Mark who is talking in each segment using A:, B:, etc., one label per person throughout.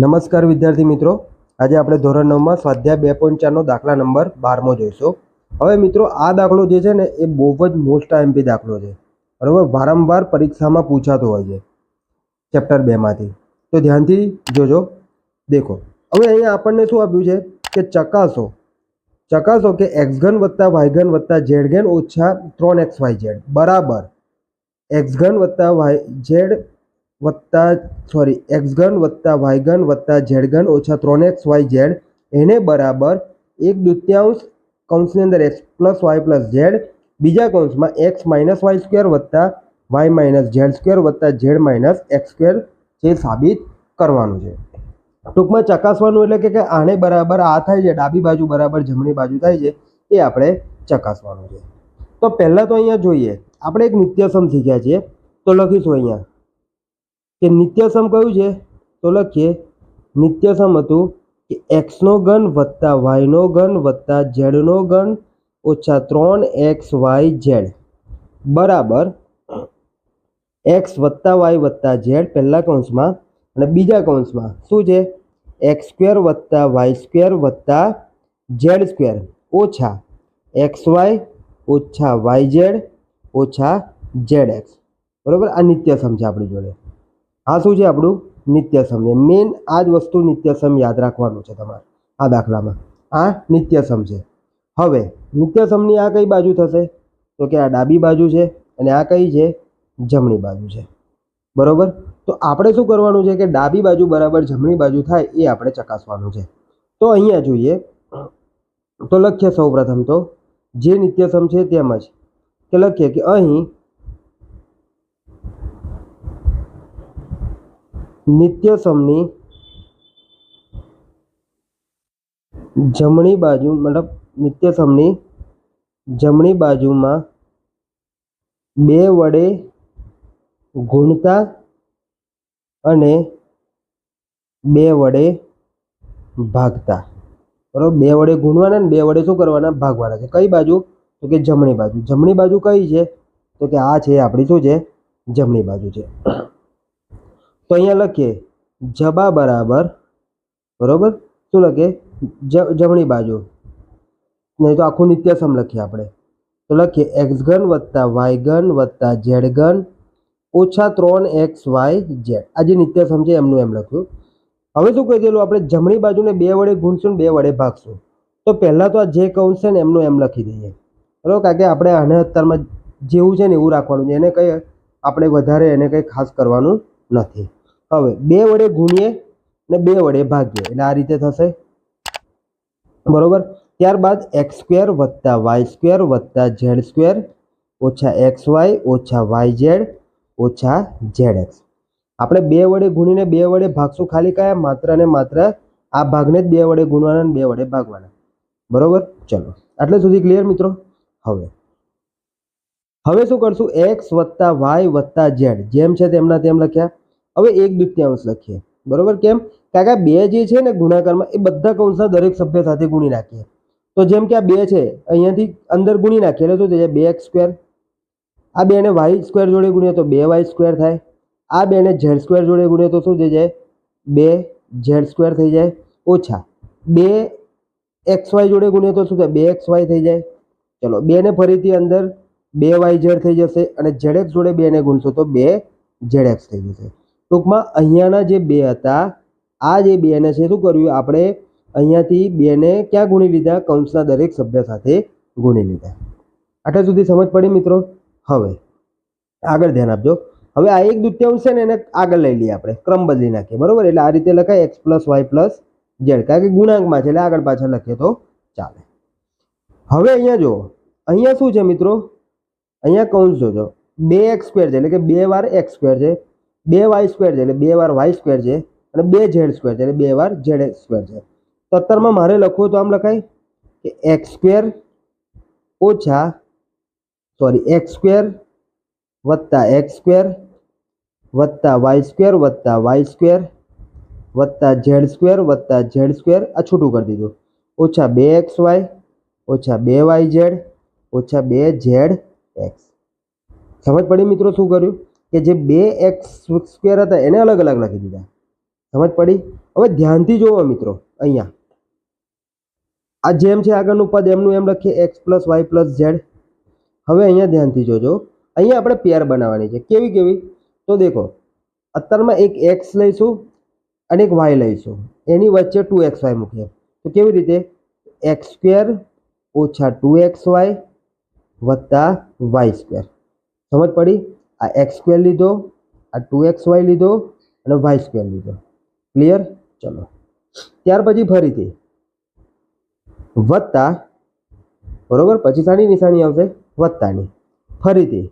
A: નમસ્કાર વિદ્યાર્થી મિત્રો. આજે આપણે ધોરણ નવમાં સ્વાધ્યાય બે પોઈન્ટ ચારનો દાખલા નંબર બારમો જોઈશું. હવે મિત્રો, આ દાખલો જે છે ને, એ બહુ જ મોસ્ટ આઈએમપી દાખલો છે. બરાબર? વારંવાર પરીક્ષામાં પૂછાતો હોય છે ચેપ્ટર બેમાંથી તો ધ્યાનથી જોજો. દેખો. હવે અહીંયા આપણને શું આપ્યું છે? કે ચકાસો. ચકાસો કે એક્સઘન વત્તા વાયઘન વત્તા ઝેડઘન ઓછા ત્રણ એક્સ વાય ઝેડ બરાબર. એક્સઘન વત્તા વાય ઝેડ વત્તા સોરી એક્સ ઘન વત્તા વાય ઘન વત્તા ઝેડ ઘન ઓછા ત્રણ એક્સ વાય ઝેડ. એને બરાબર એક દૃત્યાંશ કૌંસની અંદર X plus Y plus Z. બીજા કૌંસમાં એક્સ માઇનસ વાય સ્ક્વેર વત્તા વાય માઇનસ ઝેડ સ્ક્વેર વત્તા ઝેડ માઇનસ એક્સ સ્ક્વેર જે સાબિત કરવાનું છે. ટૂંકમાં ચકાસવાનું એટલે કે આને બરાબર આ થાય છે, ડાબી બાજુ બરાબર જમણી બાજુ થાય છે, એ આપણે ચકાસવાનું છે. તો પહેલાં તો અહીંયા જોઈએ, આપણે એક નિત્યસમ શીખ્યા છીએ, તો લખીશું અહીંયા. કે નિત્યસમ કયું છે? તો લખીએ, નિત્યસમ હતું કે એક્સનો ઘન વત્તા વાયનો ઘન વત્તા ઝેડનો ઘન ઓછા ત્રણ એક્સ વાય ઝેડ બરાબર. એક્સ વત્તા વાય વત્તા ઝેડ પહેલા કૌંસમાં અને બીજા કૌંસમાં. શું છે? એક્સ સ્ક્વેર વત્તા વાય સ્ક્વેર વત્તા ઝેડ સ્ક્વેર ઓછા એક્સ વાય ઓછા વાય ઝેડ ઓછા ઝેડ એક્સ બરાબર? આ નિત્યસમ છે આપણી જોડે. આ શું છે આપણું? નિત્યસમ. છે મેઇન આ જ વસ્તુ નિત્યસમ યાદ રાખવાનું છે તમારે આ દાખલામાં. આ નિત્યસમ છે. હવે, નિત્યસમની આ કઈ બાજુ થશે? તો કે આ ડાબી બાજુ છે અને આ કઈ છે? જમણી બાજુ છે. બરોબર? તો આપણે શું કરવાનું છે કે ડાબી બાજુ બરાબર જમણી બાજુ થાય એ આપણે ચકાસવાનું છે. તો અહીંયા જોઈએ. તો લખીએ સૌ પ્રથમ તો. જે નિત્યસમ છે તેમ જ. કે લખીએ કે અહીં નિત્યસમની જમણી બાજુ, મતલબ નિત્ય સમની જમણી બાજુમાં બે વડે ગુણતા અને બે વડે ભાગતા. બરાબર? બે વડે ગુણવાના ને બે વડે શું કરવાના? ભાગવાના છે. કઈ બાજુ? તો કે જમણી બાજુ. જમણી બાજુ કઈ છે? તો કે આ છે, આપણી શું છે? જમણી બાજુ છે. તો અહીંયા લખીએ, જબા બરાબર બરાબર? શું લખીએ? જમણી બાજુ. નહીં તો આખું નિત્યસમ લખીએ આપણે. તો લખીએ એક્સ ઘન વત્તા વાય ઘન વત્તા ઝેડ ઓછા ત્રણ એક્સ વાય ઝેડ. આ જે નિત્યસમ છે એમનું એમ લખ્યું. હવે શું કહી દેલું? આપણે જમણી બાજુને બે વડે ગુણશું બે વડે ભાગશું. તો પહેલાં તો આ જે કૌંસ છે ને એમનું એમ લખી દઈએ. બરાબર? કારણ કે આપણે આને અત્યારમાં જેવું છે ને એવું રાખવાનું છે. એને કંઈ આપણે વધારે એને કંઈ ખાસ કરવાનું નથી. હવે બે વડે ગુણીએ ને બે વડે ભાગીએ, એટલે આ રીતે થશે. બરોબર? ત્યારબાદ એક્સ સ્ક્વેર વત્તા વાય સ્ક્વેર વત્તા ઝેડ સ્ક્વેર ઓછા એક્સ વાય ઓછા વાય ઝેડ ઓછા ઝેડ એક્સ. આપણે બે વડે ગુણીને બે વડે ભાગશું ખાલી કયા? માત્ર ને માત્ર આ ભાગને જ બે વડે ગુણવાના બે વડે ભાગવાના. બરોબર? ચલો. આટલે સુધી ક્લિયર મિત્રો? હવે. હવે શું કરશું? એક્સ વત્તા વાય વત્તા ઝેડ. જેમ છે તેમના તેમ લખ્યા. હવે એક દ્વિતીયાંશ લખીએ. બરોબર કેમ? કારણ કે બે જે છે ને ગુણાકારમાં એ બધા કૌંસના દરેક સભ્ય સાથે ગુણી નાખીએ. તો જેમ કે આ બે છે, અહીંયાથી અંદર ગુણી નાખીએ. એટલે શું થઈ જાય બે એક્સ સ્ક્વેર. આ બેને વાય સ્ક્વેર જોડે ગુણીએ તો બે વાય સ્ક્વેર થાય. આ બેને ઝેડ સ્ક્વેર જોડે ગુણીએ તો શું થઈ જાય? બે ઝેડ સ્ક્વેર થઈ જાય ઓછા. બે એક્સ વાય જોડે ગુણીએ તો શું થાય? બે એક્સ વાય થઈ જાય. ચલો બેને ફરીથી અંદર બે વાય ઝેડ થઈ જશે અને ઝેડ એક્સ જોડે બેને ગુણશો તો બે ઝેડ એક્સ થઈ જશે. ટૂંકમાં અહીંયાના જે બે હતા, આ જે બેને છે, શું કર્યું? આપણે અહીંયાથી બેને ક્યાં ગુણી લીધા? કૌંસના દરેક સભ્ય સાથે ગુણી લીધા. આટલા સુધી સમજ પડી મિત્રો? હવે, આગળ ધ્યાન આપજો. હવે આ એક દૃત્યાંશ છે ને, એને આગળ લઈ લઈએ આપણે. ક્રમ બદલી નાખીએ, બરાબર? એટલે આ રીતે લખાય X plus Y plus Z. કારણ કે ગુણાંકમાં છે, એટલે આગળ પાછળ લખીએ તો ચાલે. હવે અહીંયા જુઓ. અહીંયા શું છે મિત્રો? અહીંયા કૌંસ જોજો. બે એક્સ સ્ક્વેર છે, એટલે કે બે વાર એક્સ સ્ક્વેર છે. બે વાય સ્ક્વેર છે એટલે બે વાર વાય સ્ક્વેર છે અને બે ઝેડ સ્ક્વેર છે એટલે બે વાર ઝેડ સ્ક્વેર છે. સત્તરમાં મારે લખવું તો આમ લખાય કે એક્સ સ્ક્વેર ઓછા, સોરી, એક્સ સ્ક્વેર વત્તા એક્સ સ્ક્વેર વત્તા વાય સ્ક્વેર વત્તા વાય સ્ક્વેર વત્તા ઝેડ સ્ક્વેર વત્તા ઝેડ સ્ક્વેર, આ છૂટું કરી દીધું. ઓછા બે એક્સ વાય, ઓછા બે વાય ઝેડ, ઓછા બે ઝેડ એક્સ. સમજ પડી મિત્રો શું કર્યું? કે જે બે એક્સ સ્ક્વેર હતા એને અલગ અલગ લખી દીધા. સમજ પડી? હવે ધ્યાનથી જોવો મિત્રો, અહીંયા. આ જેમ છે આગળનું પદ, એમનું એમ લખીએ X plus Y plus Z. હવે અહીંયા ધ્યાનથી જોજો. અહીંયા આપણે પેર બનાવવાની છે. કેવી કેવી? તો દેખો, અત્યારમાં એક એક્સ લઈશું અને એક વાય લઈશું. એની વચ્ચે ટુ એક્સ વાય મૂકીએ. તો કેવી રીતે? એક્સ સ્ક્વેર ઓછા ટુ એક્સ વાય વત્તા વાય સ્ક્વેર. સમજ પડી? આ એક્સ સ્ક્વેર લીધો, આ ટુ એક્સ વાય લીધો અને વાય સ્ક્વેર લીધો. ક્લિયર ચલો. ત્યાર પછી ફરીથી. વત્તા, બરોબર? પછી શાની નિશાની આવશે વત્તાની. ફરીથી.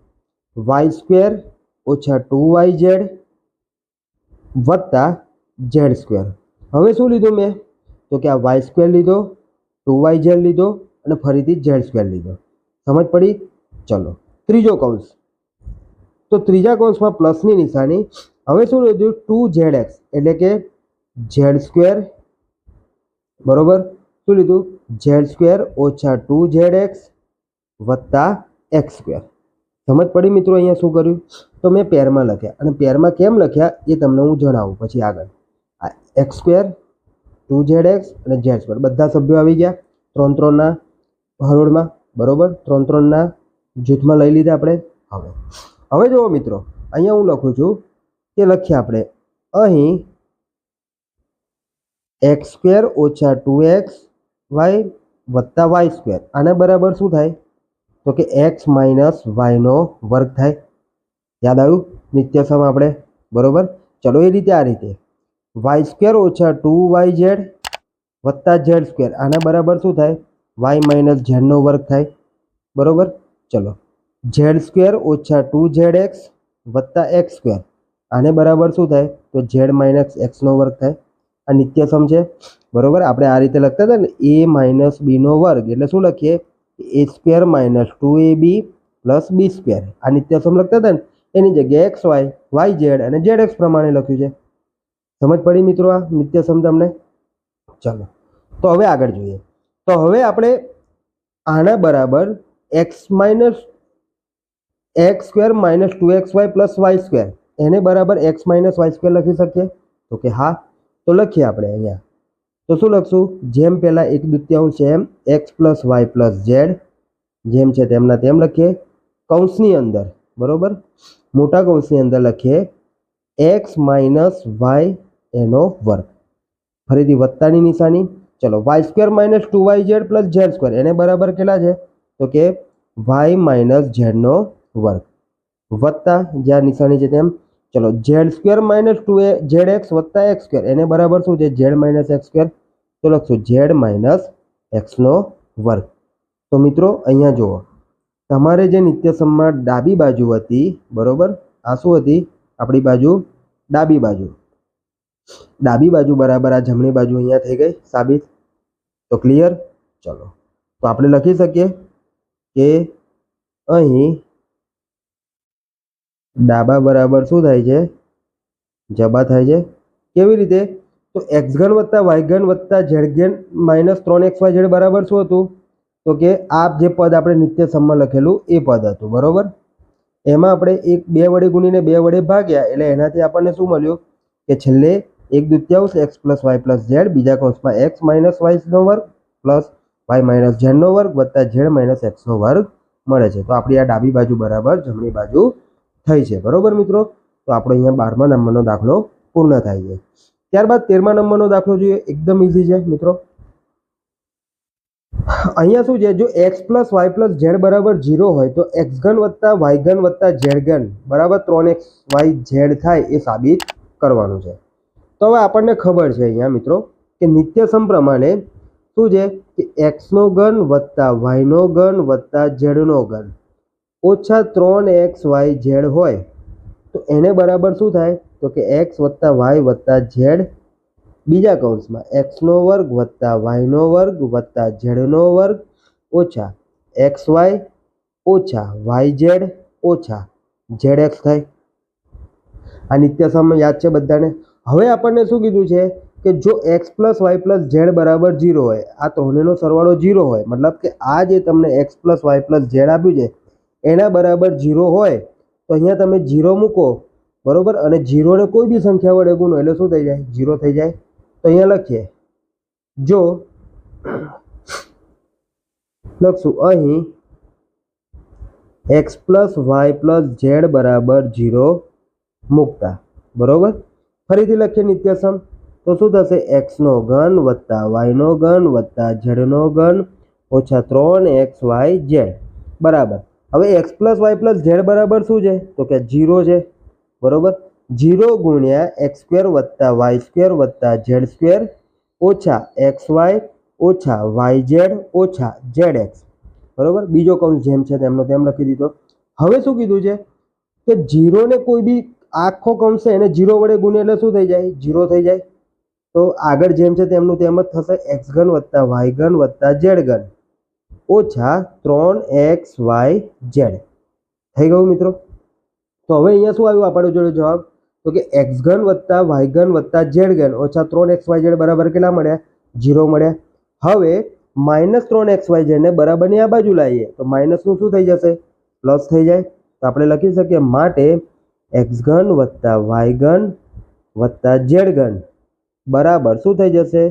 A: વાય સ્ક્વેર ઓછા ટુ વાય ઝેડ વત્તા ઝેડ સ્ક્વેર હવે શું લીધું મેં? તો કે આ વાય સ્ક્વેર લીધો ટુ વાય ઝેડ લીધો અને ફરીથી ઝેડ સ્ક્વેર લીધો. સમજ પડી? ચલો. ત્રીજો કૌંસ. તો ત્રીજા કૌંસમાં પ્લસની નિશાની. હવે શું લીધું ટુ ઝેડ એક્સ, એટલે કે ઝેડ સ્ક્વેર. બરોબર? શું લીધું? ઝેડ સ્ક્વેર ઓછા ટુ ઝેડ એક્સ વત્તા એક્સ સ્ક્વેર. સમજ પડી મિત્રો અહીંયા શું કર્યું? તો મેં પેરમાં લખ્યા. અને પેરમાં કેમ લખ્યા? એ તમને હું જણાવું પછી આગળ. આ X square, two Z X અને ઝેડ સ્ક્વેર. બધા સભ્યો આવી ગયા. ત્રણ ત્રણના હરોળમાં. બરોબર? ત્રણ ત્રણના જૂથમાં લઈ લીધા આપણે. હવે હવે જુઓ મિત્રો, અહીંયા હું લખું છું કે લખીએ આપણે. અહીં એક્સ સ્ક્વેર ઓછા ટુ એક્સ વાય વત્તા વાય સ્ક્વેર આને બરાબર શું થાય? તો કે એક્સ માઇનસ વાયનો વર્ગ થાય. યાદ આવ્યું? નિત્ય સમ આપણે. બરાબર? ચલો એ રીતે આ રીતે. વાય સ્ક્વેર ઓછા ટુ વાય ઝેડ વત્તા ઝેડ સ્ક્વેર આના બરાબર શું થાય? વાય માઇનસ ઝેડનો વર્ગ થાય. બરાબર? ચલો. ઝેડ સ્ક્વેર ઓછા ટુ ઝેડ એક્સ વત્તા એક્સ સ્ક્વેર. આને બરાબર શું થાય? તો ઝેડ માઇનસ એક્સનો વર્ગ થાય. આ નિત્ય સમ છે. બરાબર? આપણે આ રીતે લખતા હતા ને, એ માઇનસ બીનો વર્ગ. એટલે શું લખીએ? A square minus two A B plus B square. આ નિત્ય સમ લખતા હતા ને, એની જગ્યાએ એક્સ વાય વાય ઝેડ અને ઝેડ એક્સ પ્રમાણે લખ્યું છે. સમજ પડી મિત્રો આ નિત્ય સમ તમને? ચાલો. તો હવે આગળ જોઈએ. તો હવે આપણે આના બરાબર X minus X square minus two X Y plus Y square એને બરાબર એક્સ માઇનસ વાય સ્ક્વેર લખી શકીએ? તો કે હા. તો લખીએ આપણે અહીંયા. તો શું લખશું? જેમ પહેલાં એક દૃત્યાંશ એમ X plus Y plus Z જેમ છે તેમના તેમ લખીએ. કૌંસની અંદર. બરોબર? મોટા કૌંસની અંદર લખીએ. એક્સ માઇનસ વાય એનો વર્ગ. ફરીથી વત્તાની નિશાની. ચલો Y square minus two Y Z plus Z square એને બરાબર કેટલા છે? તો કે વાય માઇનસ ઝેડનો વર્ગ વત્તા જ્યાં નિશાની છે તેમ ચલો ઝેડ સ્ક્વેર માઇનસ ટુ એ ઝેડ એક્સ વત્તા એક્સ સ્ક્વેર એને બરાબર શું છે ઝેડ માઇનસ એક્સ સ્ક્વેર તો લખશું ઝેડ માઇનસ એક્સનો વર્ગ તો મિત્રો અહીંયા જુઓ તમારે જે નિત્યસમમાં ડાબી બાજુ હતી બરોબર આ શું હતી આપણી બાજુ ડાબી બાજુ। ડાબી બાજુ બરાબર આ જમણી બાજુ અહીંયા થઈ ગઈ, સાબિત? તો ક્લિયર? ચલો. તો આપણે લખી શકીએ કે અહીં ડાબા બરાબર શું થાય છે? જબા થાય છે? કેવી રીતે? તો એક્સ ઘન વત્તા વાય ઘન વત્તા ઝેડ ઘન માઇનસ ત્રણ એક્સ વાય ઝેડ બરાબર શું હતું? તો કે આ જે પદ આપણે નિત્ય સમમાં લખેલું એ પદ હતું, બરાબર? એમાં આપણે એક બે વડે ગુણીને બે વડે ભાગ્યા, એટલે એનાથી આપણને શું મળ્યું? કે છેલ્લે એક દ્વિતીયાંશ X plus Y plus Z, બીજા કૌંસમાં એક્સ માઇનસ વાયનો વર્ગ પ્લસ વાય માઇનસ ઝેડનો વર્ગ વત્તા ઝેડ માઇનસ એક્સનો વર્ગ મળે છે. તો આપણી આ ડાબી બાજુ બરાબર, જમણી બાજુ થઈ છે. બરોબર મિત્રો? તો આપણો અહીંયા બારમા નંબરનો દાખલો પૂર્ણ થાય છે. ત્યારબાદ તેરમા નંબરનો દાખલો જોઈએ. એકદમ ઇઝી છે મિત્રો. અહીંયા શું છે? જો X plus Y plus Z બરાબર ઝીરો હોય તો એક્સ ઘન વત્તા વાય ઘન વત્તા ઝેડ ઘન બરાબર ત્રણ એક્સ વાય ઝેડ થાય એ સાબિત કરવાનું છે. તો હવે આપણને ખબર છે અહીંયા મિત્રો કે નિત્યસમ પ્રમાણે શું છે? કે એક્સનો ઘન વત્તા વાયનો ઘન વત્તા ઝેડનો ઘન. ઓછા ત્રણ એક્સ વાય ઝેડ હોય, તો એને બરાબર શું થાય? તો કે એક્સ વત્તા વાય વત્તા ઝેડ બીજા કૌંસમાં. એક્સનો વર્ગ વત્તા વાયનો વર્ગ વત્તા ઝેડનો વર્ગ ઓછા એક્સ વાય ઓછા વાય ઝેડ ઓછા ઝેડ એક્સ થાય. આ નિત્ય સામે યાદ છે બધાને? હવે આપણને શું કીધું છે કે જો X plus Y plus Z બરાબર ઝીરો હોય, આ ત્રણેયનો સરવાળો ઝીરો હોય. મતલબ કે આ જે તમને X plus Y plus Z આપ્યું છે એના બરાબર જીરો હોય, તો અહીંયા તમે જીરો મૂકો, બરાબર? અને જીરોને કોઈ બી સંખ્યા વડે ગુણો, એટલે શું થઈ જાય? જીરો થઈ જાય. તો અહીંયા લખીએ. જો, લખશું, અહીં X plus Y plus Z બરાબર જીરો મૂકતા, બરાબર? ફરીથી લખીએ નિત્યસમ. તો શું થશે? એક્સનો ઘન વત્તા વાયનો ઘન વત્તા ઝેડનો ઘન ઓછા ત્રણ એક્સ વાય ઝેડ, બરાબર? હવે X plus Y plus Z બરાબર શું છે? તો કે જીરો છે. બરાબર? જીરો ગુણ્યા એક્સ સ્ક્વેર વત્તા વાય સ્ક્વેર વત્તા ઝેડ સ્ક્વેર ઓછા એક્સ વાય ઓછા વાય ઝેડ ઓછા ઝેડ એક્સ બરાબર? બીજો કૌંસ જેમ છે તેમનો તેમ લખી દીધો. હવે શું કીધું છે? કે જીરોને કોઈ બી આખો કૌંસ છે એને જીરો વડે ગુણે એટલે શું થઈ જાય? જીરો થઈ જાય. તો આગળ જેમ છે તેમનું તેમ જ થશે એક્સ ઘન વત્તા વાય ઘન વત્તા ઝેડ ઘન. ઓછા ત્રણ એક્સ વાય ઝેડ. થઈ ગયું મિત્રો? તો હવે અહીંયા શું આવ્યું? આપણો જોડે જવાબ. તો કે એક્સ ઘન વત્તા વાય ઘન વત્તા ઝેડ ઘન ઓછા ત્રણ એક્સ વાય ઝેડ બરાબર કેટલા મળ્યા? જીરો મળ્યા. હવે માઇનસ ત્રણ એક્સ વાય ઝેડને બરાબરની આ બાજુ લાવીએ. તો માઇનસનું શું થઈ જશે? પ્લસ થઈ જાય. તો આપણે લખી શકીએ માટે એક્સ ઘન વત્તા વાય ઘન વત્તા ઝેડ ઘન. બરાબર શું થઈ જશે?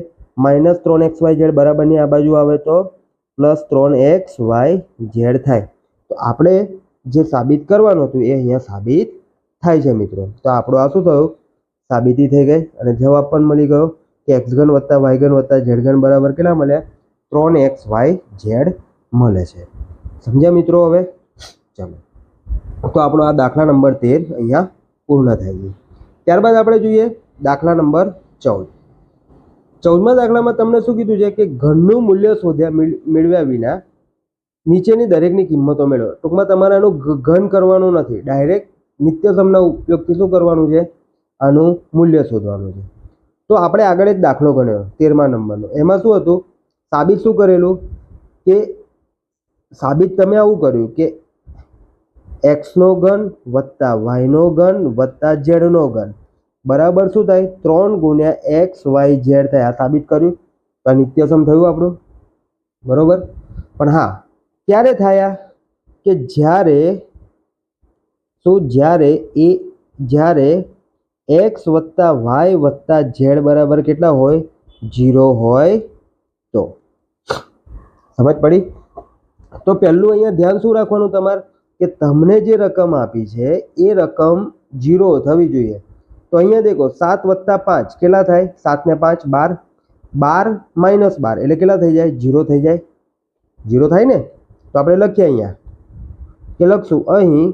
A: માઇનસ ત્રણ એક્સ વાય ઝેડ બરાબરની આ બાજુ આવે તો પ્લસ ત્રણ એક્સ વાય ઝેડ થાય. તો આપણે જે સાબિત કરવાનું હતું એ અહીંયા સાબિત થાય છે મિત્રો. તો આપણો આ શું થયું? સાબિતી થઈ ગઈ અને જવાબ પણ મળી ગયો કે એક્સ ઘન વત્તા વાય ઘન વત્તા ઝેડ ઘન બરાબર કેટલા મળ્યા? ત્રણ એક્સ વાય ઝેડ મળે છે. સમજ્યા મિત્રો હવે? ચાલો. તો આપણો આ દાખલા નંબર તેર અહીંયા પૂર્ણ થાય છે. ત્યારબાદ આપણે જોઈએ દાખલા નંબર ચૌદ. ચૌદમા દાખલામાં તમને શું કીધું છે કે ઘનનું મૂલ્ય શોધ્યા મેળ- મેળવ્યા વિના નીચેની દરેકની કિંમતો મેળવો. ટૂંકમાં તમારે આનું ઘન કરવાનું નથી. ડાયરેક્ટ નિત્યસમના ઉપયોગથી શું કરવાનું છે? આનું મૂલ્ય શોધવાનું છે. તો આપણે આગળ એક દાખલો ગણ્યો, તેરમા નંબરનો. એમાં શું હતું? સાબિત શું કરેલું? કે સાબિત તમે આવું કર્યું કે એક્સનો ઘન વત્તા વાયનો ઘન વત્તા ઝેડનો ઘન. બરાબર શું થાય? ત્રણ ગુણ્યા એક્સ વાય ઝેડ થાય. આ સાબિત કર્યું. તો નિત્યસમ થયું આપણું. બરાબર? પણ હા, ક્યારે થયા કે જ્યારે, શું જ્યારે એ, જ્યારે એક્સ વત્તા વાય વત્તા ઝેડ બરાબર કેટલા હોય? જીરો હોય તો. સમજ પડી? તો પહેલું અહીંયા ધ્યાન શું રાખવાનું તમારે? કે તમને જે રકમ આપી છે, એ રકમ જીરો થવી જોઈએ. તો અહીંયા દેખો, સાત વત્તા પાંચ, કેટલા થાય? સાત ને પાંચ, બાર. બાર માઇનસ બાર, એટલે કેટલા થઈ જાય? જીરો થઈ જાય. જીરો થાય ને? તો આપણે લખીએ અહીંયા કે લખશું, અહીં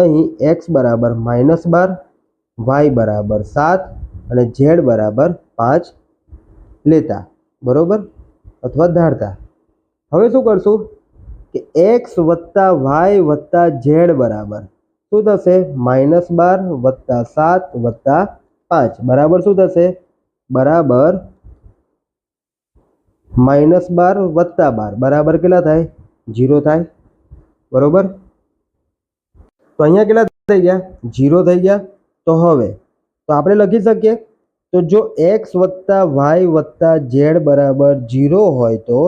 A: અહીં એક્સ બરાબર માઇનસ બાર વાય બરાબર સાત અને ઝેડ બરાબર પાંચ લેતા, બરોબર? અથવા ધારતા. હવે શું કરશું? કે એક્સ વત્તા વાય વત્તા ઝેડ બરાબર શું થશે? માઇનસ બાર વત્તા સાત વત્તા પાંચ. બરાબર શું થશે? બરાબર માઇનસ બાર વત્તા બાર. બરાબર કેટલા થાય? જીરો થાય. બરોબર? તો અહીંયા કેટલા થઈ ગયા? જીરો થઈ ગયા. તો હવે, તો આપણે લખી શકીએ, તો જો એક્સ વત્તા વાય વત્તા ઝેડ બરાબર જીરો હોય તો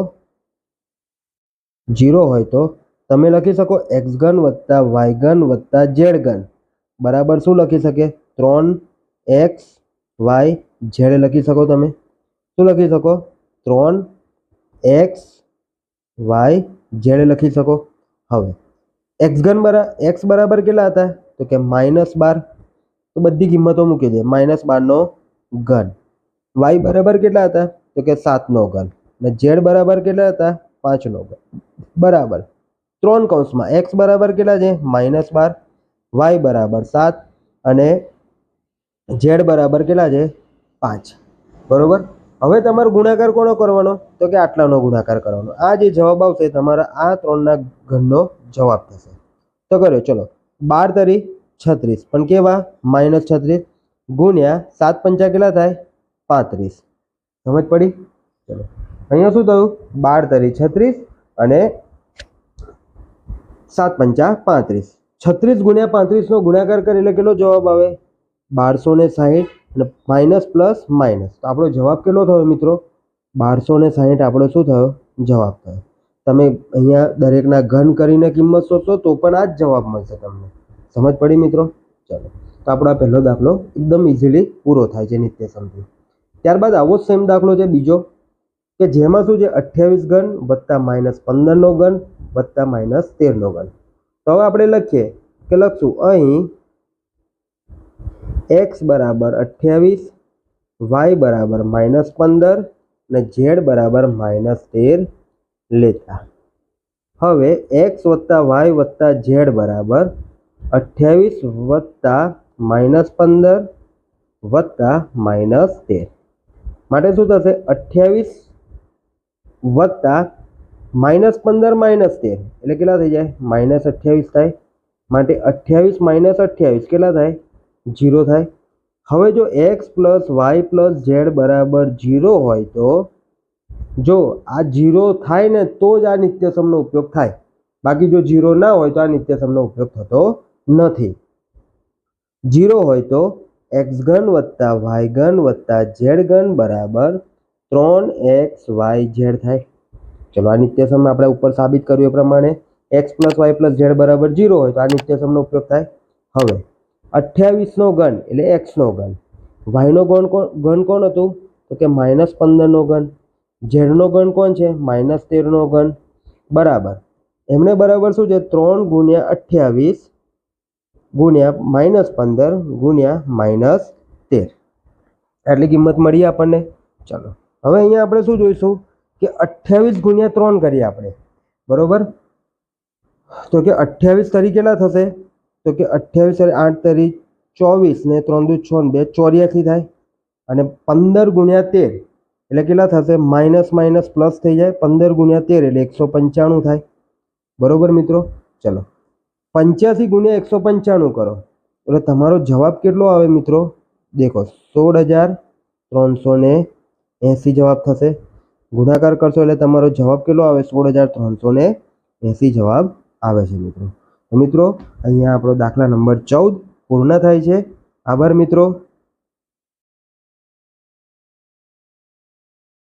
A: જીરો હોય તો તમે લખી શકો એક્સ ઘન વત્તા વાય ઘન વત્તા ઝેડ ઘન બરાબર શું લખી શકે? ત્રણ એક્સ વાય ઝેડ લખી શકો તમે. શું લખી શકો? ત્રણ એક્સ વાય ઝેડ લખી શકો. હવે એક્સ ઘન બરા, એક્સ બરાબર કેટલા હતા? તો કે માઇનસ બાર. તો બધી કિંમતો મૂકી દે. માઇનસ બારનો ઘન. વાય બરાબર કેટલા હતા? તો કે સાતનો ઘન. અને ઝેડ બરાબર કેટલા હતા? પાંચનો ઘન. બરાબર. ત્રણ કૌંસમાં, એક્સ બરાબર કેટલા છે? માઇનસ બાર, વાય બરાબર સાત અને ઝેડ બરાબર કેટલા છે? પાંચ. બરાબર? હવે તમારો ગુણાકાર કોનો કરવાનો? તો કે આટલાનો ગુણાકાર કરવાનો. આ જે જવાબ આવશે, તમારા આ ત્રણના ઘનનો જવાબ થશે. તો કર્યો, ચલો. બાર તરી છત્રીસ. પણ કેવા? માઇનસ છત્રીસ ગુણ્યા સાત પંચા કેટલા થાય? પાંત્રીસ. સમજ પડી? ચલો. અહીંયા શું થયું? બાર તરી છત્રીસ અને સાત પંચા પાંત્રીસ. છત્રીસ ગુણ્યા પાંત્રીસનો ગુણાકાર કરે એટલે કેટલો જવાબ આવે? બારસો ને સાહીઠ અને માઇનસ પ્લસ માઇનસ. તો આપણો જવાબ કેટલો થયો મિત્રો? બારસો ને સાહીઠ આપણો શું થયો? જવાબ થયો. તમે અહીંયા દરેકના ઘન કરીને કિંમત શોધશો તો પણ આ જ જવાબ મળશે તમને. સમજ પડી મિત્રો? ચાલો. તો આપણો આ પહેલો દાખલો એકદમ ઇઝીલી પૂરો થાય છે નિત્ય સમજી ત્યારબાદ આવો જ સેમ દાખલો છે બીજો. કે જેમાં શું છે? અઠ્યાવીસ ઘન વત્તા માઇનસ પંદરનો ઘન વત્તા માઇનસ તેરનો ઘન. તો હવે આપણે લખીએ કે લખશું. અહીં એક્સ બરાબર અઠ્યાવીસ વાય બરાબર માઇનસ પંદર અને ઝેડ બરાબર માઇનસ તેર લેતા. હવે એક્સ વત્તા વાય વત્તા ઝેડ બરાબર અઠ્યાવીસ વત્તા માઇનસ પંદર વત્તા માઇનસ તેર. માટે શું થશે? અઠ્યાવીસ વત્તા માઇનસ પંદર માઇનસ તેર એટલે કેટલા થઈ જાય માઇનસ અઠ્યાવીસ થાય માટે અઠ્યાવીસ માઇનસ અઠ્યાવીસ કેટલા થાય જીરો થાય હવે જો X plus Y plus Z બરાબર જીરો હોય તો જો આ જીરો થાય ને તો જ આ નિત્યસમનો ઉપયોગ થાય બાકી જો જીરો ના હોય તો આ નિત્યસમનો ઉપયોગ થતો નથી જીરો હોય તો એક્સ ઘન વત્તા વાય ઘન વત્તા ઝેડ ઘન બરાબર ત્રણ એક્સ વાય ઝેડ થાય. ચલો, આ નિત્યસમ આપણે ઉપર સાબિત કર્યું એ પ્રમાણે X plus Y plus Z બરાબર જીરો હોય તો આ નિત્યસમનો ઉપયોગ થાય. હવે, અઠ્યાવીસનો ઘન એટલે એક્સનો ઘન. વાયનો ગણ કોણ, ઘન કોણ હતું? તો કે માઇનસ પંદરનો ઘન. ઝેડનો ઘન કોણ છે? માઇનસ તેરનો ઘન. બરાબર. એમને બરાબર શું છે? ત્રણ ગુણ્યા અઠ્યાવીસ ગુણ્યા માઇનસ પંદર ગુણ્યા માઇનસ તેર. આટલી કિંમત મળી આપણને? ચલો. હવે અહીંયા આપણે શું જોઈશું કે અઠ્યાવીસ ગુણ્યા ત્રણ કરીએ આપણે. બરોબર? તો કે અઠ્યાવીસ તરી કેટલા થશે? તો કે અઠ્યાવીસ આઠ તરી ચોવીસ ને ત્રણ દુ છ બે ચોર્યાસી થાય. અને પંદર ગુણ્યા તેર એટલે કેટલા થશે? માઇનસ માઇનસ પ્લસ થઈ જાય. પંદર ગુણ્યા તેર એટલે એકસો પંચાણું થાય. બરોબર મિત્રો? ચલો. પંચ્યાસી ગુણ્યા એકસો પંચાણું કરો. એટલે તમારો જવાબ કેટલો આવે મિત્રો? દેખો, સોળ હજાર ત્રણસો ને એંસી જવાબ થશે. ગુણાકાર કરશો એટલે તમારો જવાબ કેટલો આવે? સોળ હજાર ત્રણસો ને એંસી જવાબ આવે છે મિત્રો. મિત્રો, અહીંયા આપણો દાખલા નંબર ચૌદ પૂર્ણ થાય છે. આભાર મિત્રો.